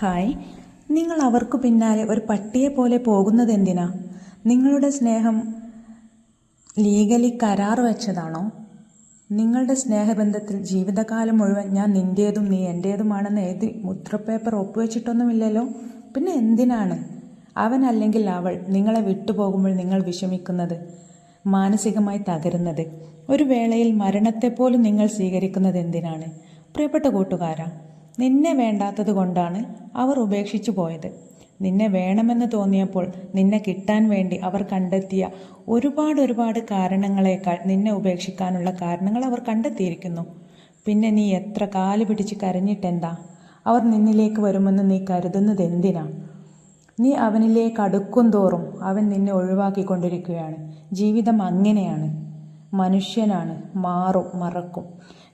Hi. നിങ്ങൾ അവർക്ക് പിന്നാലെ ഒരു പട്ടിയെ പോലെ പോകുന്നത് എന്തിനാ നിങ്ങളുടെ സ്നേഹം ലീഗലി കരാർ വെച്ചതാണോ? നിങ്ങളുടെ സ്നേഹബന്ധത്തിൽ ജീവിതകാലം മുഴുവൻ ഞാൻ നിന്റേതും നീ എന്റേതുമാണെന്ന് എഴുതി മുദ്രപ്പേപ്പർ ഒപ്പുവെച്ചിട്ടൊന്നുമില്ലല്ലോ? പിന്നെ എന്തിനാണ്? അവൻ അല്ലെങ്കിൽ അവൾ നിങ്ങളെ വിട്ടുപോകുമ്പോൾ നിങ്ങൾ വിഷമിക്കുന്നത് മാനസികമായി തകരുന്നത്? ഒരു വേളയിൽ മരണത്തെപ്പോലും നിങ്ങൾ സ്വീകരിക്കുന്നത് എന്തിനാണ് പ്രിയപ്പെട്ട കൂട്ടുകാരാ നിന്നെ വേണ്ടാത്തത് കൊണ്ടാണ് അവർ ഉപേക്ഷിച്ചു പോയത്. നിന്നെ വേണമെന്ന് തോന്നിയപ്പോൾ നിന്നെ കിട്ടാൻ വേണ്ടി അവർ കണ്ടെത്തിയ ഒരുപാട് ഒരുപാട് കാരണങ്ങളേക്കാൾ നിന്നെ ഉപേക്ഷിക്കാനുള്ള കാരണങ്ങൾ അവർ കണ്ടെത്തിയിരിക്കുന്നു. പിന്നെ നീ എത്ര കാൽ പിടിച്ച് കരഞ്ഞിട്ടെന്താ? അവർ നിന്നിലേക്ക് വരുമെന്ന് നീ കരുതുന്നത് എന്തിനാ? നീ അവനിലേക്ക് അടുക്കും തോറും അവൻ നിന്നെ ഒഴിവാക്കിക്കൊണ്ടിരിക്കുകയാണ്. ജീവിതം അങ്ങനെയാണ്. മനുഷ്യനാണ് മാറും മറക്കും.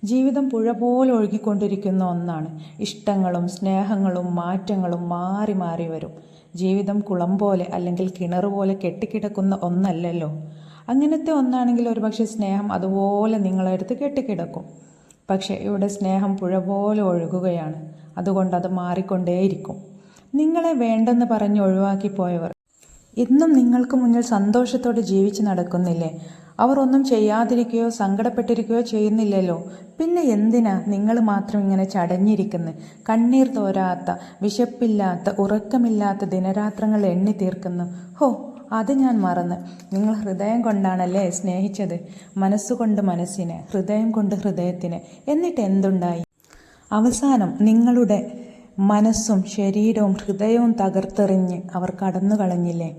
ജീവിതം പുഴ പോലെ ഒഴുകിക്കൊണ്ടിരിക്കുന്ന ഒന്നാണ്. ഇഷ്ടങ്ങളും സ്നേഹങ്ങളും മാറ്റങ്ങളും മാറി മാറി വരും. ജീവിതം കുളം പോലെ അല്ലെങ്കിൽ കിണർ പോലെ കെട്ടിക്കിടക്കുന്ന ഒന്നല്ലല്ലോ. അങ്ങനത്തെ ഒന്നാണെങ്കിൽ ഒരുപക്ഷെ സ്നേഹം അതുപോലെ നിങ്ങളെടുത്ത് കെട്ടിക്കിടക്കും. പക്ഷേ ഇവിടെ സ്നേഹം പുഴ പോലെ ഒഴുകുകയാണ്. അതുകൊണ്ട് അത് മാറിക്കൊണ്ടേയിരിക്കും. നിങ്ങളെ വേണ്ടെന്ന് പറഞ്ഞ് ഒഴിവാക്കി പോയവർ ഇന്നും നിങ്ങൾക്ക് മുന്നിൽ സന്തോഷത്തോടെ ജീവിച്ച് നടക്കുന്നില്ലേ? അവർ ഒന്നും ചെയ്യാതിരിക്കുകയോ സങ്കടപ്പെട്ടിരിക്കുകയോ ചെയ്യുന്നില്ലല്ലോ. പിന്നെ എന്തിനാ നിങ്ങൾ മാത്രം ഇങ്ങനെ ചടഞ്ഞിരിക്കുന്നത് കണ്ണീർ തോരാത്ത വിശപ്പില്ലാത്ത ഉറക്കമില്ലാത്ത ദിനരാത്രങ്ങൾ എണ്ണി തീർക്കുന്നു. ഹോ അത് ഞാൻ മറന്ന്. നിങ്ങൾ ഹൃദയം കൊണ്ടാണല്ലേ സ്നേഹിച്ചത്? മനസ്സുകൊണ്ട് മനസ്സിനെ ഹൃദയം കൊണ്ട് ഹൃദയത്തിന്. എന്നിട്ട് എന്തുണ്ടായി? അവസാനം നിങ്ങളുടെ മനസ്സും ശരീരവും ഹൃദയവും തകർത്തെറിഞ്ഞ് അവർ കടന്നു കളഞ്ഞില്ലേ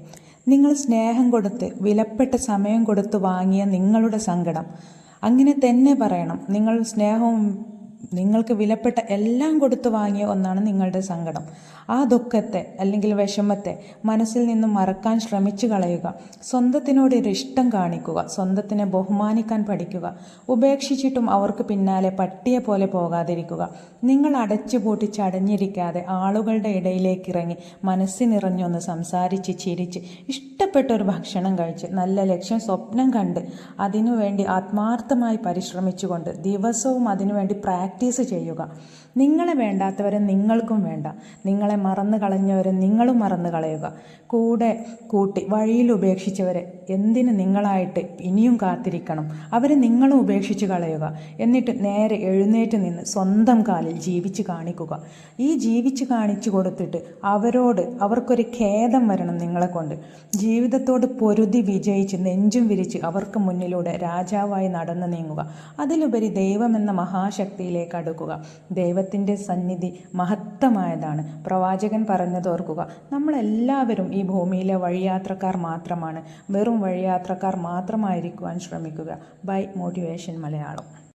നിങ്ങൾ സ്നേഹം കൊടുത്ത് വിലപ്പെട്ട സമയം കൊടുത്ത് വാങ്ങിയ നിങ്ങളുടെ സങ്കടം. അങ്ങനെ തന്നെ പറയണം. നിങ്ങൾ സ്നേഹവും നിങ്ങൾക്ക് വിലപ്പെട്ട എല്ലാം കൊടുത്തു വാങ്ങിയ ഒന്നാണ് നിങ്ങളുടെ സങ്കടം. ആ ദുഃഖത്തെ അല്ലെങ്കിൽ വിഷമത്തെ മനസ്സിൽ നിന്നും മറക്കാൻ ശ്രമിച്ചു കളയുക. സ്വന്തത്തിനോട് ഒരു ഇഷ്ടം കാണിക്കുക. സ്വന്തത്തിനെ ബഹുമാനിക്കാൻ പഠിക്കുക. ഉപേക്ഷിച്ചിട്ടും അവർക്ക് പിന്നാലെ പട്ടിയെ പോലെ പോകാതിരിക്കുക. നിങ്ങൾ അടച്ചുപൂട്ടി ചടഞ്ഞിരിക്കാതെ ആളുകളുടെ ഇടയിലേക്ക് ഇറങ്ങി മനസ്സിനിറഞ്ഞൊന്ന് സംസാരിച്ച് ചിരിച്ച് ഇഷ്ടപ്പെട്ട ഒരു ഭക്ഷണം കഴിച്ച് നല്ല ലക്ഷ്യം സ്വപ്നം കണ്ട് അതിനുവേണ്ടി ആത്മാർത്ഥമായി പരിശ്രമിച്ചുകൊണ്ട് ദിവസവും അതിനുവേണ്ടി പ്രാക്ടീസ് ചെയ്യുക. നിങ്ങളെ വേണ്ടാത്തവരെ നിങ്ങൾക്കും വേണ്ട. നിങ്ങളെ മറന്നു കളഞ്ഞവരെ നിങ്ങളും മറന്നു കളയുക. കൂടെ കൂട്ടി വഴിയിൽ ഉപേക്ഷിച്ചവരെ എന്തിന് നിങ്ങളായിട്ട് ഇനിയും കാത്തിരിക്കണം? അവരെ നിങ്ങളും ഉപേക്ഷിച്ച് കളയുക. എന്നിട്ട് നേരെ എഴുന്നേറ്റ് നിന്ന് സ്വന്തം കാലിൽ ജീവിച്ച് കാണിക്കുക. ഈ ജീവിച്ച് കാണിച്ചു കൊടുത്തിട്ട് അവരോട് അവർക്കൊരു ഖേദം വരണം നിങ്ങളെ കൊണ്ട്. ജീവിതത്തോട് പൊരുതി വിജയിച്ച് നെഞ്ചും വിരിച്ച് അവർക്ക് മുന്നിലൂടെ രാജാവായി നടന്നു നീങ്ങുക. അതിലുപരി ദൈവമെന്ന മഹാശക്തിയിലേക്ക് അടുക്കുക. ദൈവത്തിന്റെ സന്നിധി മഹത്തമായതാണ്. പ്രവാചകൻ പറഞ്ഞത് ഓർക്കുക. നമ്മളെല്ലാവരും ഈ ഭൂമിയിലെ വഴിയാത്രക്കാർ മാത്രമാണ്. വെറും വഴിയാത്രക്കാർ മാത്രമായിരിക്കുവാൻ ശ്രമിക്കുക. By motivation Malayalam.